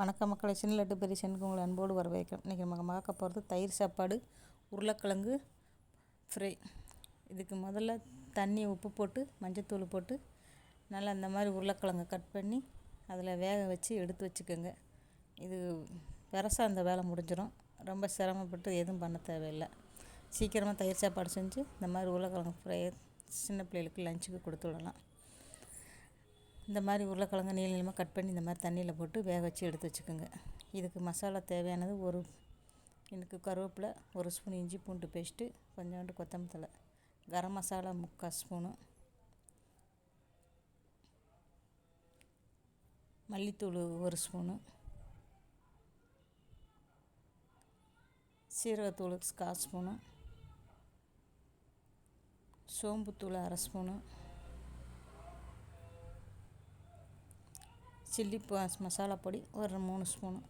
வணக்கம் மக்களை. சின்ன லட்டு பெரிய சென்னுக்கு உங்களை அன்போடு வரவேற்கிறோம் இன்றைக்கி நம்ம பார்க்க போகிறது தயிர் சாப்பாடு உருளைக்கிழங்கு ஃப்ரை இதுக்கு முதல்ல தண்ணி உப்பு போட்டு மஞ்சத்தூள் போட்டு நல்லா இந்த மாதிரி உருளைக்கிழங்கு கட் பண்ணி அதில் வேக வச்சு எடுத்து வச்சுக்கோங்க. இது பெருசாக அந்த வேலை முடிஞ்சிடும். ரொம்ப சிரமப்பட்டு எதுவும் பண்ண தேவையில்லை. சீக்கிரமாக தயிர் சாப்பாடு செஞ்சு இந்த மாதிரி உருளைக்கிழங்கு ஃப்ரை சின்ன பிள்ளைகளுக்கு லஞ்சுக்கு கொடுத்து விடலாம். இந்த மாதிரி உருளைக்கிழங்கு நீள நீளமாக கட் பண்ணி இந்த மாதிரி தண்ணியில் போட்டு வேக வச்சு எடுத்து வச்சுக்கோங்க. இதுக்கு மசாலா தேவையானது ஒரு எனக்கு கருவேப்பிலை ஒரு ஸ்பூன் இஞ்சி பூண்டு பேஸ்ட்டு கொஞ்சோண்டு கொத்தமல்லி தழை கரம் மசாலா முக்கால் ஸ்பூனு மல்லித்தூள் ஒரு ஸ்பூனு சீரகத்தூள் கால் ஸ்பூனு சோம்புத்தூள் அரை ஸ்பூனு சில்லி மசாலா பொடி ஒரு மூணு ஸ்பூனு.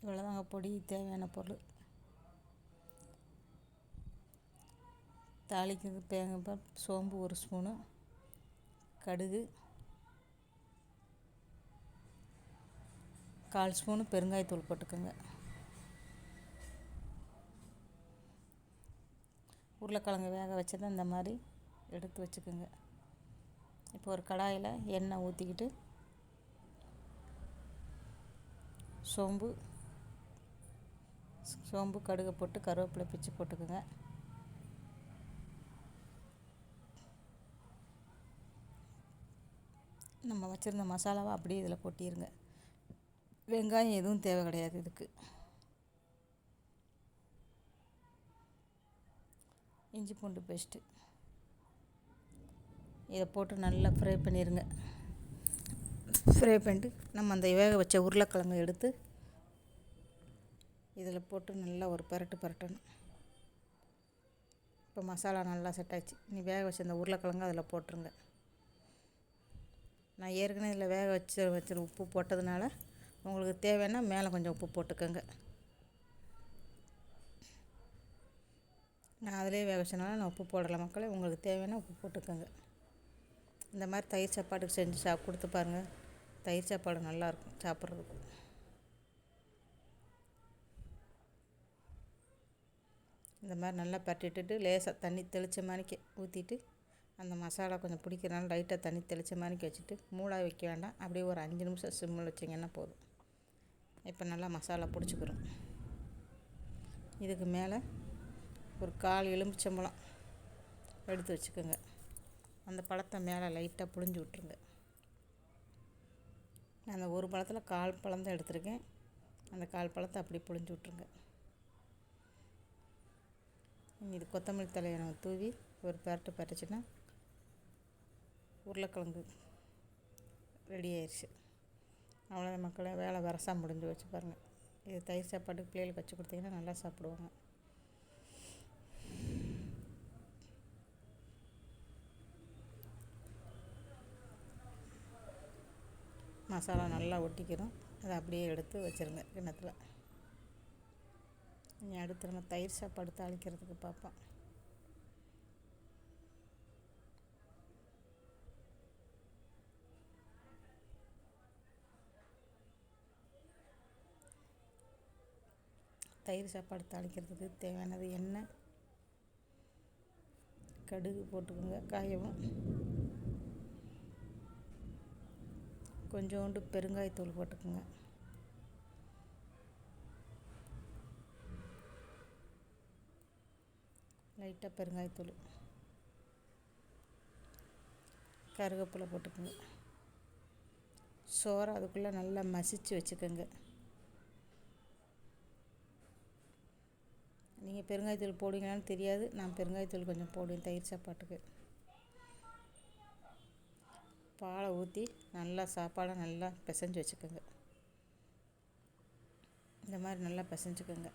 இவ்வளோதாங்க பொடி தேவையான பொருள். தாளிக்கிறது தேங்காய் சோம்பு ஒரு ஸ்பூனு கடுகு கால் ஸ்பூனு பெருங்காயத்தூள் போட்டுக்கோங்க. உருளைக்கிழங்கு வேக வச்சதை இந்த மாதிரி எடுத்து வச்சுக்கோங்க. இப்போ ஒரு கடாயில் எண்ணெய் ஊற்றிக்கிட்டு சோம்பு சோம்பு கடுகு போட்டு கருவேப்பிலை பிச்சு போட்டுக்கோங்க. நம்ம வச்சுருந்த மசாலாவை அப்படியே இதில் கொட்டிடுங்க வெங்காயம் எதுவும் தேவை கிடையாது இதுக்கு. இஞ்சி பூண்டு பேஸ்ட்டு. இதை போட்டு நல்லா ஃப்ரை பண்ணிடுங்க ஃப்ரை பண்ணிட்டு நம்ம அந்த வேக வச்ச உருளைக்கிழங்கு எடுத்து இதில் போட்டு நல்லா ஒரு பரட்டு பரட்டணும். இப்போ மசாலா நல்லா செட் ஆச்சு நீ வேக வச்ச அந்த உருளைக்கிழங்கு அதில் போட்டுருங்க. நான் ஏற்கனவே இதில் வேக வச்சு வச்சு உப்பு போட்டதுனால உங்களுக்கு தேவைன்னா மேலே கொஞ்சம் உப்பு போட்டுக்கோங்க. நான் அதிலே வேக வச்சனால நான் உப்பு போடலை. மக்களே உங்களுக்கு தேவையான உப்பு போட்டுக்கோங்க. இந்த மாதிரி தயிர் சாப்பாட்டுக்கு செஞ்சு சாப் கொடுத்து பாருங்கள் தயிர் சாப்பாடு நல்லாயிருக்கும் சாப்பிட்றதுக்கு. இந்த மாதிரி நல்லா பரட்டிட்டு லேசாக தண்ணி தெளித்த மாதிரிக்கு ஊற்றிட்டு அந்த மசாலா கொஞ்சம் பிடிக்கிறனால லைட்டாக தண்ணி தெளித்த மாதிரிக்கு வச்சுட்டு மூடாக வைக்க வேண்டாம். அப்படியே ஒரு அஞ்சு நிமிஷம் சிம்மில் வச்சிங்கன்னா போதும். இப்போ நல்லா மசாலா பிடிச்சிக்கிறோம். இதுக்கு மேலே ஒரு கால் எலுமிச்சம்பழம் எடுத்து வச்சுக்கோங்க. அந்த பழத்தை மேலே லைட்டாக புழிஞ்சு விட்ருங்க நான் அந்த ஒரு பழத்தில் கால் பழம் தான் எடுத்திருக்கேன். அந்த கால் பழத்தை அப்படி புழிஞ்சு விட்ருங்க இது கொத்தமல்லி தலையை நம்ம தூவி ஒரு பரட்டு பரட்டுச்சுன்னா உருளைக்கிழங்கு ரெடி ஆயிடுச்சு. அவ்வளோ மக்களை வேலை வரசா முடிஞ்சு வச்சு பாருங்கள் இது தயிர் சாப்பாட்டுக்கு பிள்ளைகளுக்கு வச்சு கொடுத்தீங்கன்னா நல்லா சாப்பிடுவாங்க. மசாலா நல்லா ஒட்டிக்கிறோம் அதை அப்படியே எடுத்து வச்சுருங்க கிண்ணத்தில். இனி அடுத்து நம்ம தயிர் சாப்பாடு தாளிக்கிறதுக்கு பார்ப்போம். தயிர் சாப்பாடு தாளிக்கிறதுக்கு தேவையானது எண்ணெய் கடுகு போட்டுக்கோங்க காயவும் கொஞ்சோண்டு பெருங்காயத்தூள் போட்டுக்கோங்க. லைட்டாக பெருங்காயத்தூள். கருவேப்பிலை போட்டுக்கோங்க. சோறு அதுக்குள்ளே நல்லா மசித்து வச்சுக்கோங்க. நீங்கள் பெருங்காயத்தூள் போடுவீங்களான்னு தெரியாது. நான் பெருங்காயத்தூள் கொஞ்சம் போடுவேன் தயிர் சாப்பாட்டுக்கு. பாலை ஊற்றி நல்லா சாப்பாடை நல்லா பிசைஞ்சு வச்சுக்கோங்க. இந்த மாதிரி நல்லா பிசைஞ்சுக்கோங்க.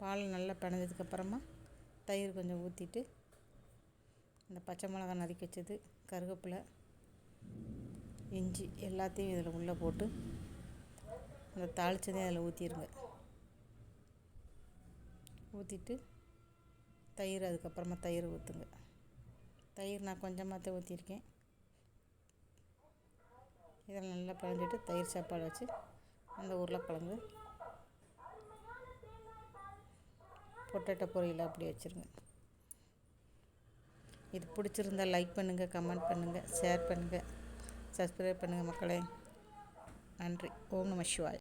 பால் நல்லா பிணைஞ்சதுக்கப்புறமா தயிர் கொஞ்சம் ஊற்றிட்டு இந்த பச்சை மிளகா நறுக்கி வச்சது கருவேப்பிலை இஞ்சி எல்லாத்தையும் இதில் உள்ளே போட்டு அந்த தாளித்ததையும் அதில் ஊற்றிடுங்க ஊற்றிட்டு தயிர் அதுக்கப்புறமா தயிர் ஊற்றுங்க தயிர் நான் கொஞ்சமாக தான் ஊற்றிருக்கேன் இதில் நல்லா பிணைஞ்சிட்டு தயிர் சாப்பாடு வச்சு அந்த உருளைக்கிழங்கு பொட்டேட்டோ பொரியல் அப்படி வச்சுருங்க. இது பிடிச்சிருந்தா லைக் பண்ணுங்கள் கமெண்ட் பண்ணுங்கள் ஷேர் பண்ணுங்கள் சப்ஸ்கிரைப் பண்ணுங்கள் மக்களே. நன்றி. ஓம் நம சிவாய்.